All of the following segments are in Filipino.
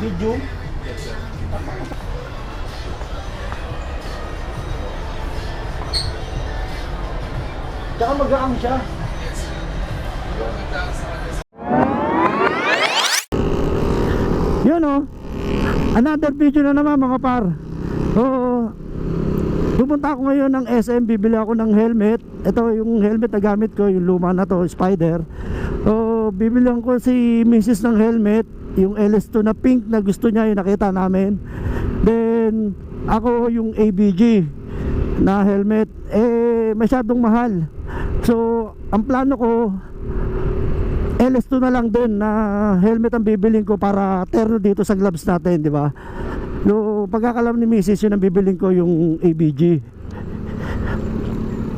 Medium? Yes, sir. Tsaka magaang siya. Yes, sir. Oh. Another video na naman mga par. Oo. Pupunta ako ngayon ng SM, bibili ako ng helmet. Ito yung helmet na gamit ko, yung luma na to, Spider. Oo, bibilihan ko si Mrs. ng helmet, yung LS2 na pink na gusto niya, yung nakita namin. Then, ako yung ABG na helmet. Eh, masyadong mahal. So, ang plano ko, LS2 na lang din na helmet ang bibiling ko para terno dito sa gloves natin, di ba? No, pagkakalam ni Mrs. yun ang bibiling ko yung ABG.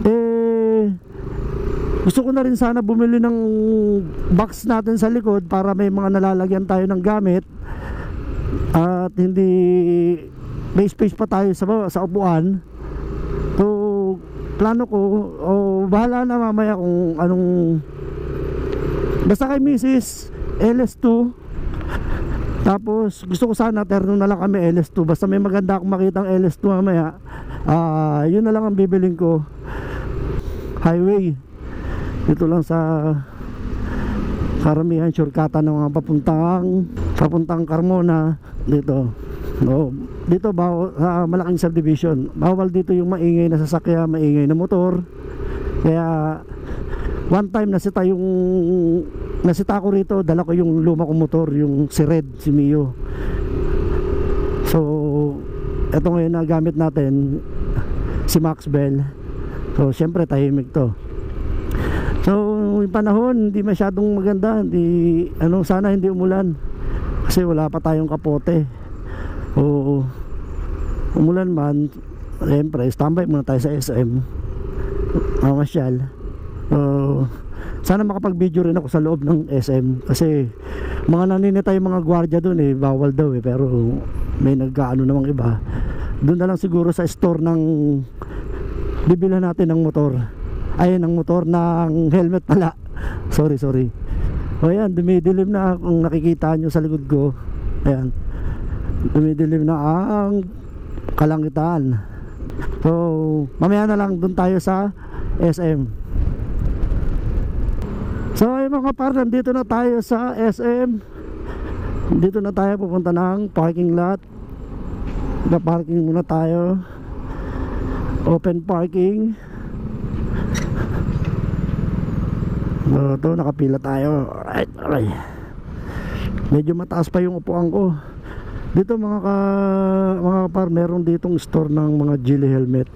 Eh, gusto ko na rin sana bumili ng box natin sa likod para may mga nalalagyan tayo ng gamit. At hindi may space pa tayo sa, sa upuan. So, plano ko, o bahala na mamaya kung anong Basta kay Mrs. LS2 Tapos gusto ko sana terno na lang kami LS2 Basta may maganda akong makitang LS2 mamaya. Ah Yun na lang ang bibiling ko. Highway Dito lang sa Karamihan shortcutan ng mga papuntang Papuntang Carmona Dito. No, Dito bawal, sa malaking subdivision Bawal dito yung maingay na sasakyan Maingay na motor. Kaya one time nasita yung nasita ako rito dala ko yung luma kong motor yung si Red si Mio. So eto ngayon na gamit natin si Maxwell. So syempre tahimik to so yung panahon hindi masyadong maganda hindi ano sana hindi umulan. Kasi wala pa tayong kapote. O umulan man syempre standby muna tayo sa SM mamasyal. So, sana makapag-video rin ako sa loob ng SM kasi mga naninitay mga gwardiya doon eh, bawal daw eh pero may nagkaano namang iba. Doon na lang siguro sa store ng bibilhan natin ng motor. Ay, ng motor ng helmet pala. Sorry, sorry. O yan, dumidilim na kung nakikita nyo sa likod ko. Ayan. Dumidilim na ang kalangitan. So, mamaya na lang doon tayo sa SM. So ay mga par, nandito na tayo sa SM Dito na tayo pupunta ng parking lot Na-parking muna tayo Open parking So ito, nakapila tayo. Alright, alright. Medyo mataas pa yung upuan ko. Dito mga ka, mga par, meron ditong store ng mga Gilly helmet.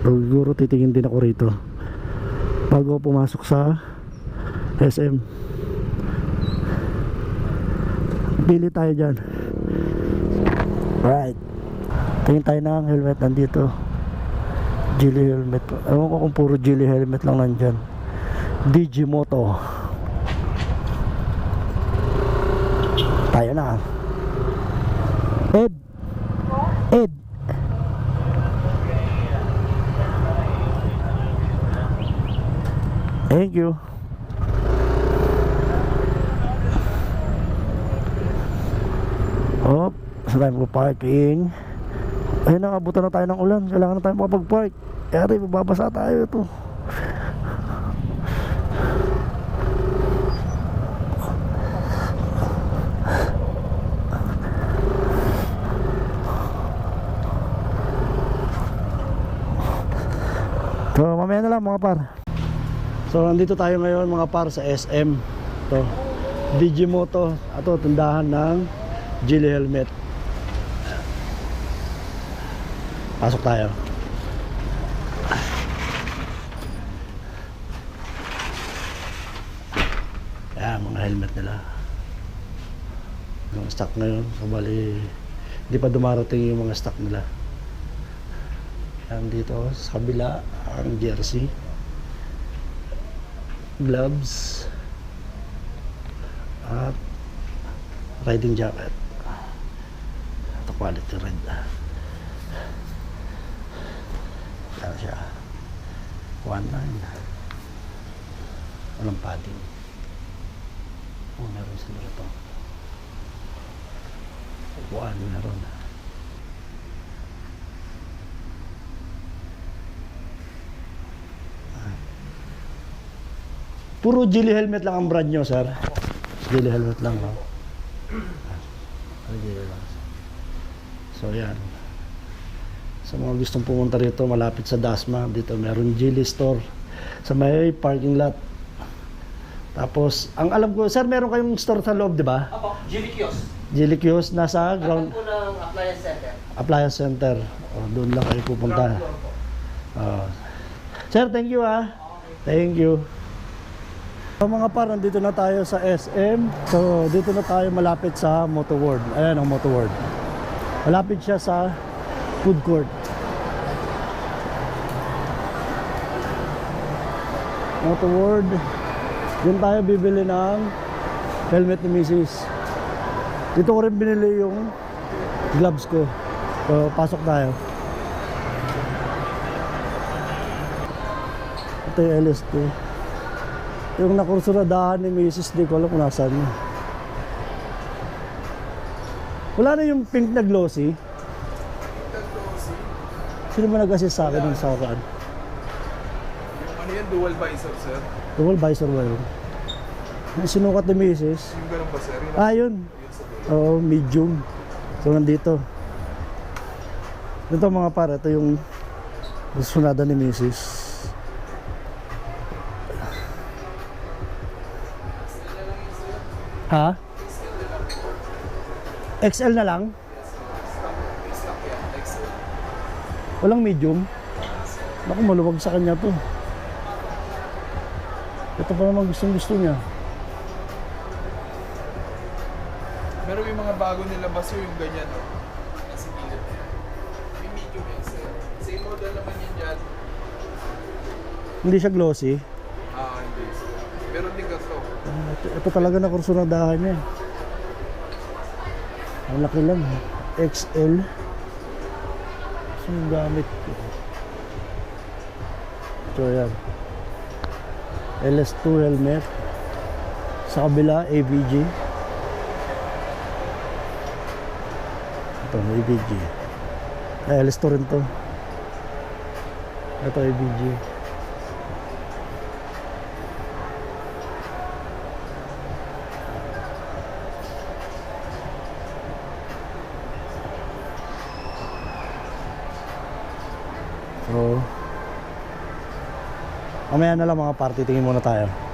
Siguro titingin din ako rito. Bago pumasok sa SM Pili tayo dyan. Right Tingin tayo ng helmet. Nandito. Gilly helmet. Ewan ko kung puro Gilly helmet lang nandyan Digimoto Tayo na Ed Ed Thank you Hop, sa tayo parking. Ayun na, abutan na tayo ng ulan. Kailangan na tayo makapag-park. Kaya rin, babasa tayo ito. So, mamaya na lang mga par. So, nandito tayo ngayon mga par sa SM. To. Digimoto. Ato, tindahan ng Gilly helmet. Pasok tayo. Ayan, mga helmet nila. Yung stock ngayon, kabali, hindi pa dumarating yung mga stock nila. Ayan dito, sa kabila, ang jersey. Gloves. At riding jacket ito quality red yan siya 1.9 walang padding oh meron sila ito upuan meron. Puro Geely helmet lang ang brand nyo, sir. Geely helmet lang, no? So, yan. Sa mga gustong pumunta rito, malapit sa Dasma, dito meron Geely store. Sa may parking lot. Tapos, ang alam ko, sir, meron kayong store sa loob, di ba? Apo, Jimmy Kiosk. Geely Kiosk, nasa Ground. ground po ng appliance center. appliance center. O, doon lang kayo pupunta. Ground floor po. Ah. Sir, thank you ah. Thank you. So mga par, nandito na tayo sa SM. So dito na tayo malapit sa Moto World. Ayan ang Moto World. Malapit siya sa food court. Moto World. Diyan tayo bibili ng helmet ni Mrs. Dito ko rin binili yung gloves ko. So pasok tayo. Ito yung LS2. Yung nakursuradahan ni Mrs. Di ko alam kung nasaan niya. Wala na yung pink na glossy. Sino ba nag-assist sa akin ng sakaan? Yung ano yan, dual visor, sir? Dual visor ba yun? Yung sinukat ni Mrs. Yung ganun ba, sir? Yung Ah, yun. Oo, medium. So, nandito. Ito mga para, ito yung sunada ni Mrs. Ha? XL na lang? Walang medium? Naku, maluwag sa kanya to. Ito pa naman gustong gusto niya. Pero yung mga bago nilabas yun, yung ganyan, no? Nasa na yan. Yung medium yan, sir. Same model naman yan dyan. Hindi siya glossy. Ah, hindi, sir. Pero hindi ka to. Ah, Ito, ito talaga na kursunadahan niya. Ang laki lang. XL. Saan gamit ko? Ito yan. LS2 helmet. Sa kabila, ABG. Ito, ABG. Ay, LS2 rin to. Ito, ABG. So, mamaya na lang mga party, tingin muna tayo.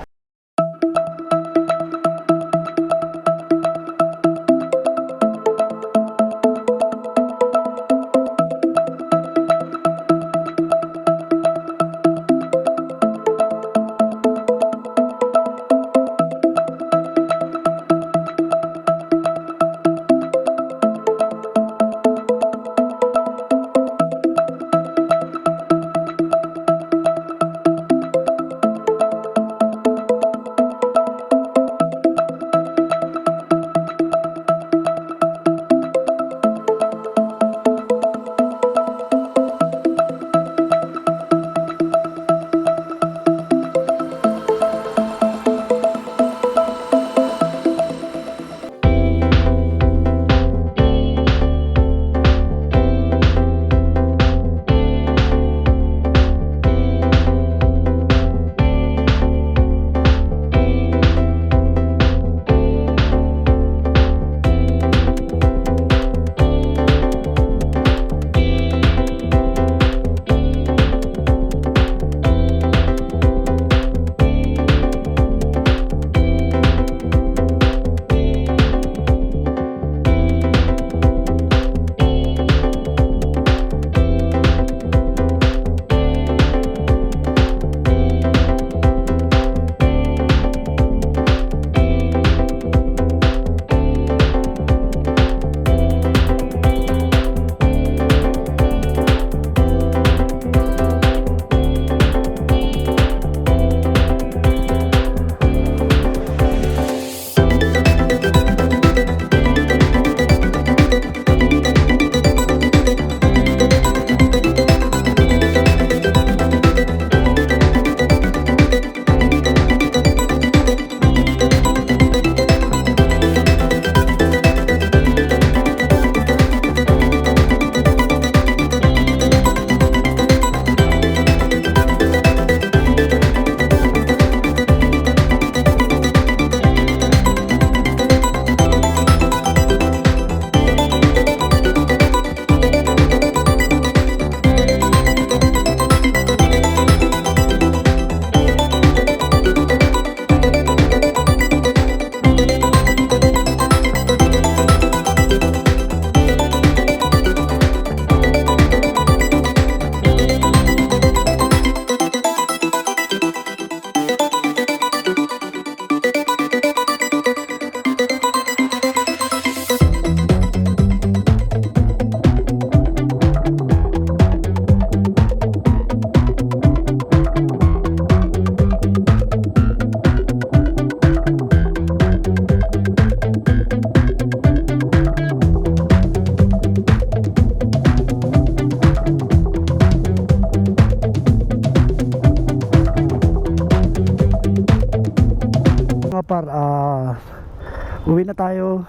Uwi na tayo.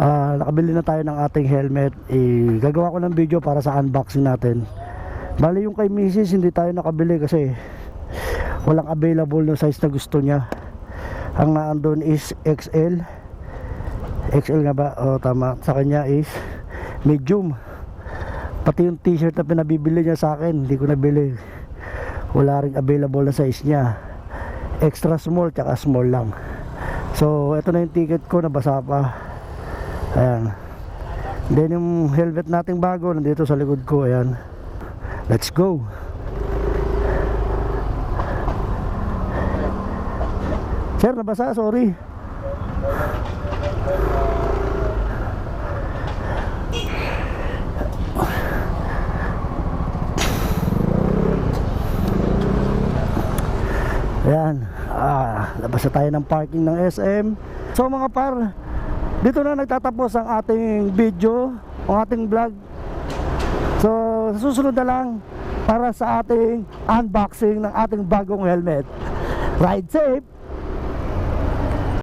Ah, nakabili na tayo ng ating helmet. Eh, gagawa ko ng video para sa unboxing natin. Bali yung kay Mrs. hindi tayo nakabili kasi walang available na size na gusto niya. Ang naandun is XL. XL nga ba? O tama. Sa kanya is medium. Pati yung t-shirt na pinabibili niya sa akin, hindi ko nabili. Wala ring available na size niya. Extra small tsaka small lang. So, ito na yung ticket ko, nabasa pa. Ayan. Then yung helmet nating bago, nandito sa likod ko, ayan. Let's go. Sir, nabasa, sorry. Ayan. Ah, labas na tayo ng parking ng SM. So mga par, dito na nagtatapos ang ating video, ang ating vlog. So, susunod na lang para sa ating unboxing ng ating bagong helmet. Ride safe!